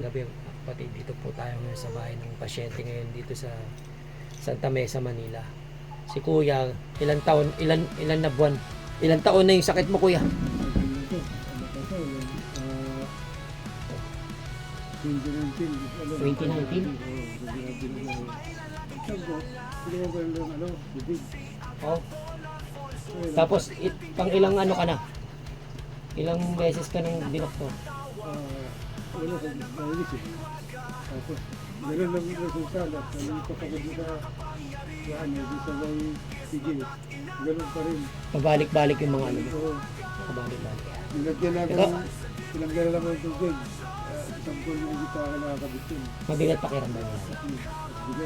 Gabi, kapatid, dito po tayo ngayon sa bahay ng pasyente ngayon dito sa Santa Mesa, Manila. Si Kuya, ilan taon, ilan ilan na buwan? Ilan taon na yung sakit mo, Kuya? 2019? Oh. Tapos it, pang ilang ano ka na? Ilang beses ka nang dinoktor? Wala sa dialysis eh. Tapos, meron lang yung resulta na nang kapagod sa sa ano, di sa may sigil. Ganun pa rin. Pabalik-balik yung mga ano mo. So, Pabalik-balik. nilagyan na Ikaw? ng gala lang ng tubig. Uh, isang buwan na hindi pa ako nakakabit yun. Mabigat pakiramdam mo. Hmm.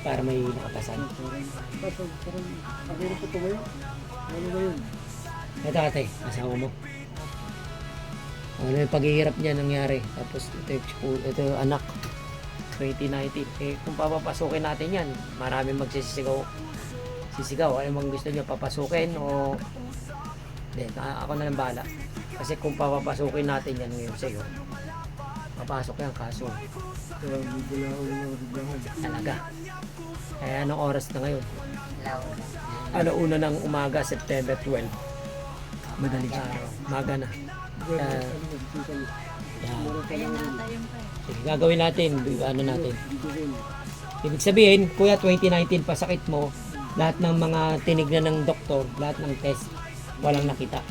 Para may nakapasan. Parang, tapos parang, ako rin po tumayo. Ano ba yun? Ito ate, asawa mo. Ano yung paghihirap niya nangyari. Tapos ito, yung school- ito yung anak. 2019. Eh, kung papapasukin natin yan, maraming magsisigaw. Sisigaw. Ano bang gusto niyo papasukin o... Hindi, na- ako na lang bahala. Kasi kung papapasukin natin yan ngayon sa'yo, papasok yan kaso. Talaga. Kaya anong oras na ngayon? Ano una ng umaga, September 12. Madaling araw. Maga na. Ah. ano, lang. Pa lang rin. Sige, gagawin natin. Ano natin. Ibig sabihin, kuya, 2019 pa sakit mo, lahat ng mga tinignan ng doktor, lahat ng test, walang nakita.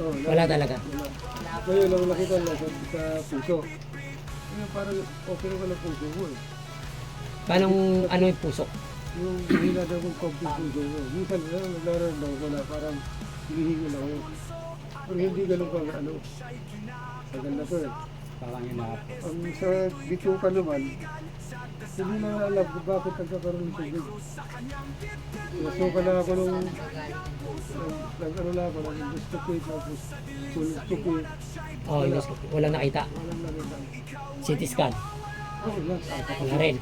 Oh, Wala talaga. Wala. Ngayon lang nakita na sa, puso. Ngayon parang okay naman ang puso mo eh. Paano, ano yung puso? Yung hila daw kong puso mo. Minsan lang naglaroon wala parang hinihingal ako. Pero hindi ganun pa ano. Tagal na to eh. Parang hinahap. Ang sa bituka naman, hindi na alam kung bakit nagkakaroon ng tubig. Nasuka na ako nung nag- nag-ano na ako, nag-endoscopy, tapos colonoscopy. Oh, yung, walang nakita. Walang nakita. CT scan. Oh, wala. Wala rin.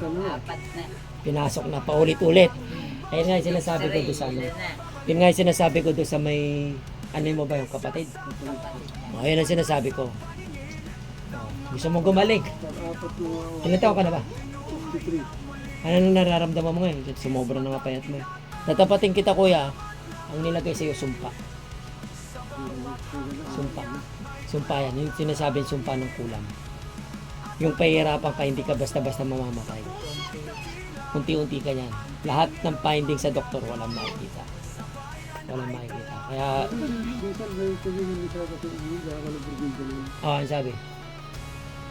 Pinasok na paulit-ulit. Ayun nga yung sinasabi ko doon sa ano. Yun nga yung sinasabi ko doon sa may, ano mo ba yung kapatid? Oh, yun ang sinasabi ko. Oh, gusto mong gumaling. Ilan taon ka na ba? 53. Ano nang nararamdaman mo ngayon? Sumobra na nga payat mo. eh. Natapating kita kuya, ang nilagay sa'yo sumpa. Sumpa. Sumpa yan. Yung sinasabing sumpa ng kulam. Yung pahihirapan ka, hindi ka basta-basta mamamatay. Unti-unti ka yan. Lahat ng findings sa doktor, walang makikita. Walang makikita. Kaya, Minsan may tumingin isa kasi hindi ako ng probinsya naman. oh, ang sabi,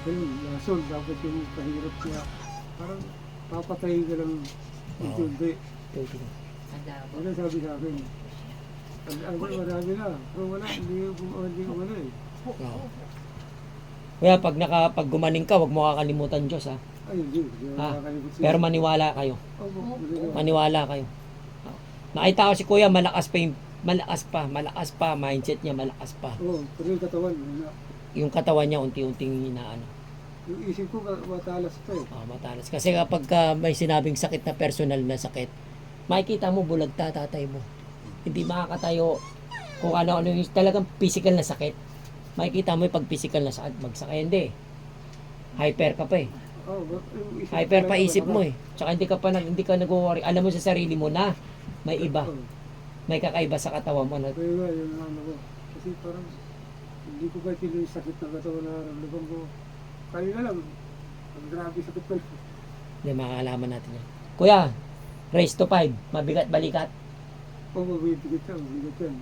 Ganun, lason, dapat yung kahirap siya. Parang papatayin ka lang unti-unti. tuting. Ano sabi sa akin? Ang ang marami na. Pero wala, hindi ko hindi ko wala eh. Oo. Kaya pag naka, pag gumaling ka, huwag mo kakalimutan Diyos ha. Ay, hindi. Ah, siya. Pero maniwala kayo. Maniwala kayo. Nakita ko si Kuya malakas pa yung, malakas pa, malakas pa, mindset niya malakas pa. Oo, pero yung katawan, wala. Yung katawan niya unti-unting inaano, Yung isip ko, matalas pa eh. oh, matalas. Kasi kapag ka may sinabing sakit na personal na sakit, makikita mo bulagta tatay mo. Hindi makakatayo kung ano-ano yung talagang physical na sakit. Makikita mo yung pag physical na sakit, magsakay hindi. Hyper ka pa eh. Oh, Hyper pa isip mo eh. Tsaka hindi ka pa nag, hindi ka nag-worry. Alam mo sa sarili mo na may iba. May kakaiba sa katawan mo na Kaya nga, yung ano ko. Kasi parang, hindi ko ba tuloy yung sakit ng katawan na nararamdaman ko. Kanina lang, ang grabe sakit ko. Hindi, makakalaman natin yan. Kuya, raise to 5. Mabigat balikat. Oo, mabibigat siya, mabigat yan.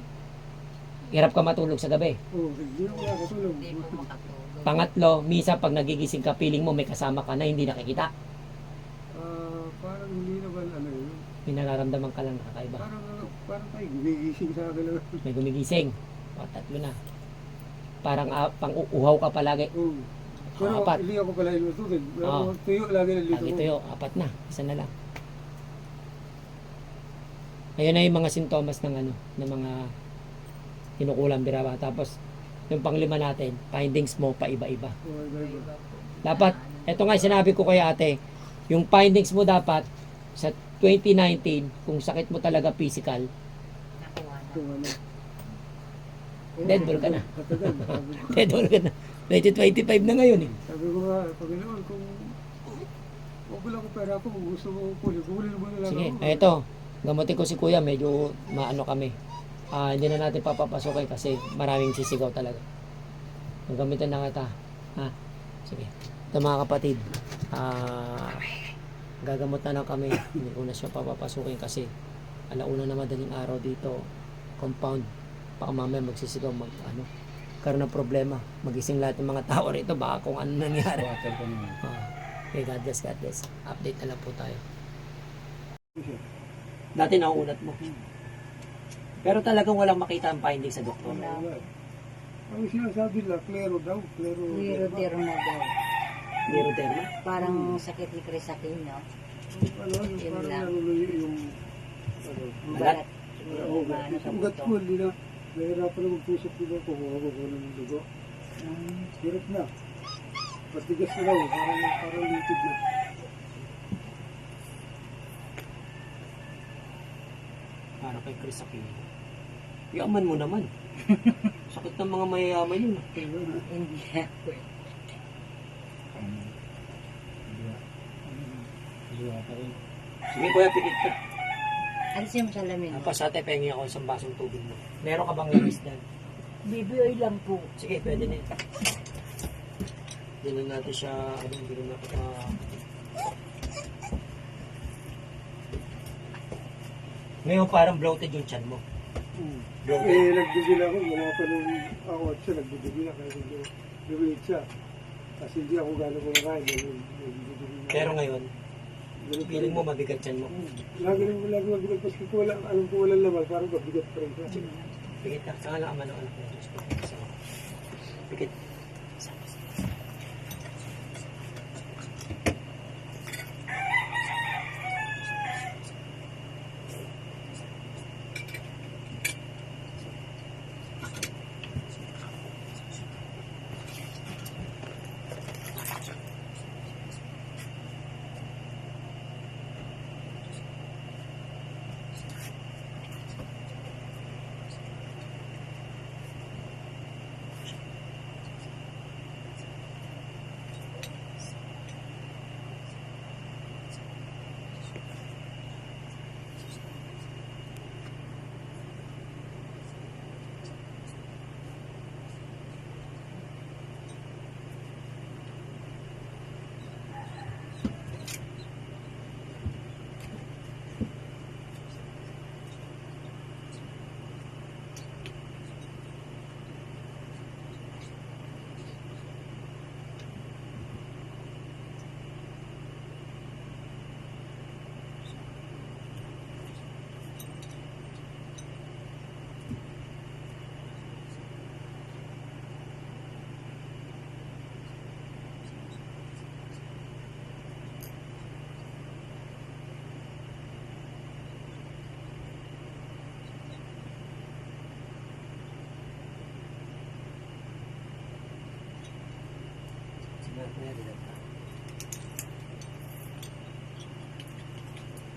Hirap ka matulog sa gabi. Oo, hindi ako nakakatulog. Pangatlo, misa pag nagigising ka, feeling mo may kasama ka na hindi nakikita. Ah, parang hindi naman ano yun. May nararamdaman ka lang nakakaiba. Parang ano, parang may gumigising sa akin lang. May gumigising. O, tatlo na. Parang uh, pang uuhaw ka palagi. Oo. Pero Ah, apat. hindi ako pala inutukin. Ah. tuyo lagi ng lito Lagi tuyo, apat na. Isa na lang. Ayun na yung mga sintomas ng ano, ng mga kinukulang biraba. Tapos, yung panglima natin, findings mo pa iba-iba. Dapat, eto nga sinabi ko kay ate, yung findings mo dapat sa 2019, kung sakit mo talaga physical, Kung ano. Dead ball ka na. Katagal. sabi ko. dead all ka na. 2025 na ngayon eh. Sabi ko nga, Panginoon, kung okay lang ko pera ko, kung gusto mo kunin, kunin mo na lang Sige, ako. eto. Gamutin ko si kuya, medyo maano kami. Ah, hindi na natin papapasukin kasi maraming sisigaw talaga. Gagamitin na kita. Ha? Sige. Ito mga kapatid. Ah, gagamot na lang kami. Hindi ko na siya papapasukin kasi alauna na madaling araw dito. Compound. Baka mamaya magsisigaw mag ano. Karoon ng problema. Magising lahat ng mga tao rito. Baka kung ano nangyari. Ah, okay, God bless, God bless. Update na lang po tayo. Dati nauunat mo. Pero talagang walang makita ang finding sa doktor. Wala. Ang sinasabi nila, klero daw, klero. Zero na daw. Neuroderma. Parang sakit ni Chris Aquino. Ano, yung Yun parang lang. nanuloy yung, ano, Ang Balat? Oo, Yung ano sa ugat buto. ko, hindi na, nahirapan na magpusok dito kung ako ko ng dugo. Mm. Hirap na. Patigas na raw, parang, parang litid na. Para kay Chris Aquino. Yaman mo naman. Sakit ng mga mayayaman yun. Hindi ako. Ano? Liwa. Liwa ka rin. Sige kuya, pikit ka. Alisin mo sa lamin. Tapos ate, pengi ako isang basong tubig mo. Meron ka bang lamis dyan? BBI lang po. Sige, pwede na yun. Na natin siya, ano, na natin pa... Ngayon parang bloated yung chan mo. Hmm. Bloated. Eh, nagdugil ako, gawa pa nung ako at siya, nagdudugil ako, kasi lumiit siya. Kasi hindi ako gano'n kumakain. Pero ngayon, Pa feeling rin. mo mabigat chan mo. Lagi lang, lagi mabigat, kasi kung wala, alam ko walang laman, parang mabigat pa rin. Pikit ka. Saka lang aman ng anak mo. Pikit.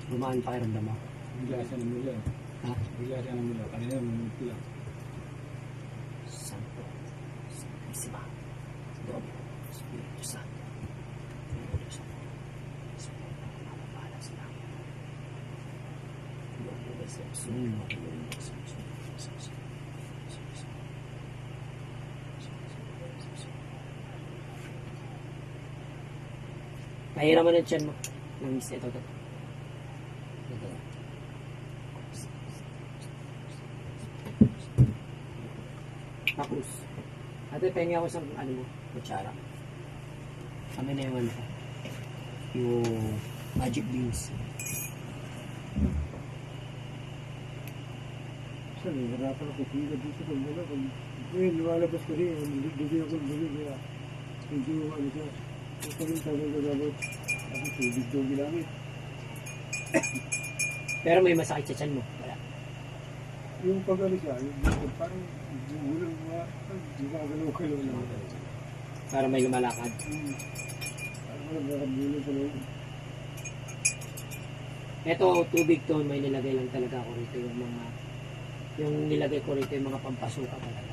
Gumaan pa kiramdam mo. Bigla siya ng mula. Ha? Bigla siya ng mula. Kanina, minute ko lang. Santo. Santísima. Doble. Espiritu Santo. Espiritu Santo. Espiritu Mapapala sila. Doble de sexo. Doble de sexo. Mahira mo yung tiyan mo. Namiss ito. Ito. Tapos, ate, pengi ako sa ano mo, kutsara. Kami na yung ano ko. Yung magic beans. Saan, nahirapan ako, pila dito kung wala, kung, eh, lumalabas ko rin, dugi ako, dugi, kaya, hindi yung ano siya, Pero may masakit sa tiyan mo. Wala. Yung pag ano siya, yung yung parang gulang mga, gumagalaw-galaw na. Para may lumalakad. Hmm. Parang walang nakabulong sa loob. Ito, tubig to, may nilagay lang talaga ako rito yung mga, yung nilagay ko rito yung mga pampasuka talaga.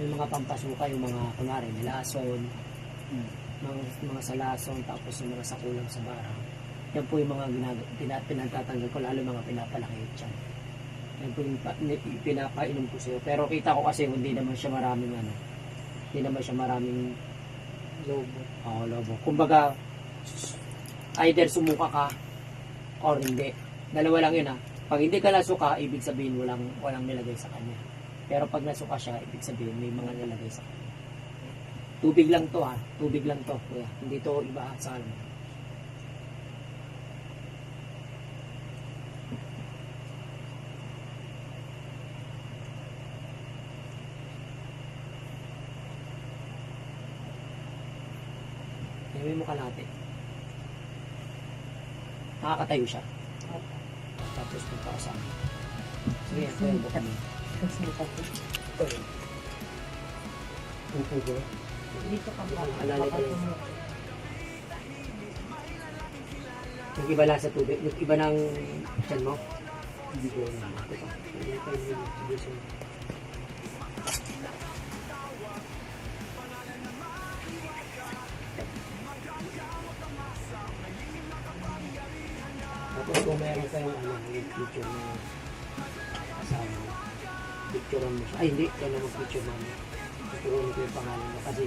Yung mga pampasuka, yung mga kunwari, lason, Hmm. Mga, mga salason, tapos yung mga sakulang sa barang. Yan po yung mga ginag pina, pinagtatanggal ko, lalo mga pinapalaki dyan. Yan po yung pinapainom ko sa'yo. Pero kita ko kasi hindi naman siya maraming ano, hindi naman siya maraming lobo. Oo, lobo. Kumbaga, either sumuka ka or hindi. Dalawa lang yun ha. Pag hindi ka nasuka, ibig sabihin walang, walang nilagay sa kanya. Pero pag nasuka siya, ibig sabihin may mga nilagay sa kanya. Tubig lang to ha. Tubig lang to. Kuya. Hindi to iba sa ano. Gawin mo kalate. Nakakatayo siya. Tapos punta ka sa amin. Sige, pwede mo kami. Upo ba? Dito ka ba? Alalay ko lang. Yung iba lang sa tubig, yung iba ng tiyan mo. Hindi ko alam. Ito, distribution. Tapos kung meron kayong ano, yung picture na asawa mo, picturean mo siya. Ay, hindi, kaya mag-picture mo. Picturean ko yung pangalan mo kasi